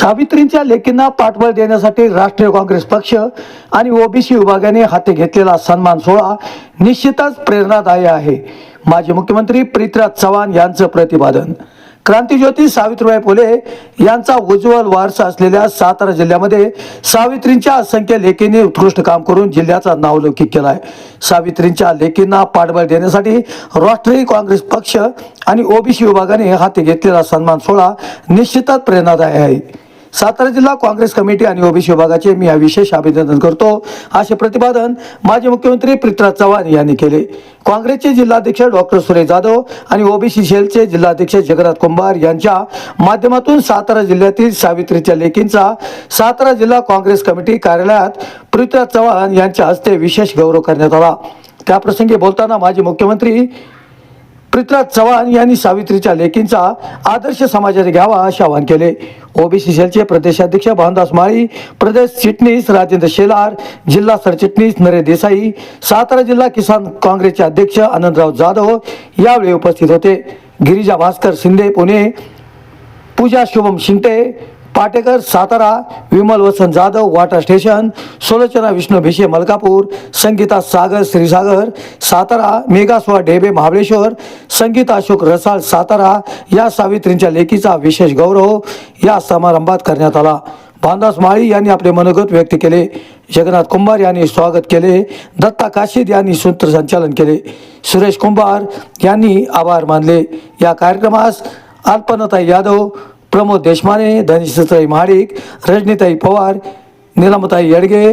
सावित्रींच्या लेकींना पाठबळ देण्यासाठी राष्ट्रीय काँग्रेस पक्ष आणि ओबीसी विभागाने हाती घेतलेला सन्मान सोहळा निश्चितच प्रेरणादायी आहे. माजी मुख्यमंत्री पृथ्वीराज चव्हाण यांचं प्रतिपादन. क्रांतीज्योती सावित्रीबाई फुले यांचा उज्ज्वल वारसा असलेल्या सातारा जिल्ह्यामध्ये सावित्रींच्या असंख्य लेखींनी उत्कृष्ट काम करून जिल्ह्याचा नावलौकिक केला आहे सावित्रींच्या लेखींना पाठबळ देण्यासाठी राष्ट्रीय काँग्रेस पक्ष आणि ओबीसी विभागाने हाती घेतलेला सन्मान सोहळा निश्चितच प्रेरणादायी आहे. सातारा जिल्हा काँग्रेस कमिटी आणि ओबीसी विभागाचे मी या विशेष अभिनंदन करतो. असे प्रतिपादन माजी मुख्यमंत्री पृथ्वीराज चव्हाण यांनी केले. काँग्रेसचे जिल्हाध्यक्ष डॉक्टर सुरेश जाधव आणि ओबीसी सेलचे जिल्हाध्यक्ष जगन्नाथ कुंभार यांच्या माध्यमातून सातारा जिल्ह्यातील सावित्रीच्या लेखींचा सातारा जिल्हा काँग्रेस कमिटी कार्यालयात पृथ्वीराज चव्हाण यांच्या हस्ते विशेष गौरव करण्यात आला. त्याप्रसंगी बोलताना माजी मुख्यमंत्री पृथ्वीराज चव्हाण यांनी सावित्रीच्या लेखींचा आदर्श समाजाने घ्यावा असे आवाहन केले. ओबीसी सेलचे प्रदेशाध्यक्ष भानदास माळी प्रदेश चिटणीस राजेंद्र शेलार जिल्हा सरचिटणीस नरे देसाई सातारा जिल्हा किसान काँग्रेसचे अध्यक्ष आनंदराव जाधव यावेळी उपस्थित होते. गिरिजा भास्कर शिंदे पुणे. पूजा शुभम शिंटे पाटेकर सातारा विमल वसंत जाधव वाटा स्टेशन सुलोचना विष्णू भिशे मलकापूर संगीता सागर श्रीसागर सातारा मेघास्वा ढेबे महाबळेश्वर संगीता अशोक रसाळ सातारा या सावित्रींच्या लेखीचा विशेष गौरव या समारंभात करण्यात आला. भानदास माळी यांनी आपले मनोगत व्यक्त केले. जगन्नाथ कुंभार यांनी स्वागत केले. दत्ता काशीद यांनी सूत्रसंचालन केले. सुरेश कुंभार यांनी आभार मानले. या कार्यक्रमास अल्पनाताई यादव प्रमोद देशमाने धनिष्ठताई महाडिक रजनीताई पवार निलमताई येडगे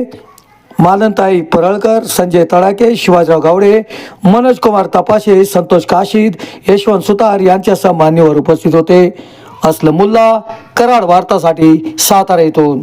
मालनताई परळकर संजय तळाके शिवाजीराव गावडे मनोज कुमार तपाशे संतोष काशीद यशवंत सुतार यांच्यासह मान्यवर उपस्थित होते. असलम मुल्ला कराड वार्तासाठी सातारा येथून.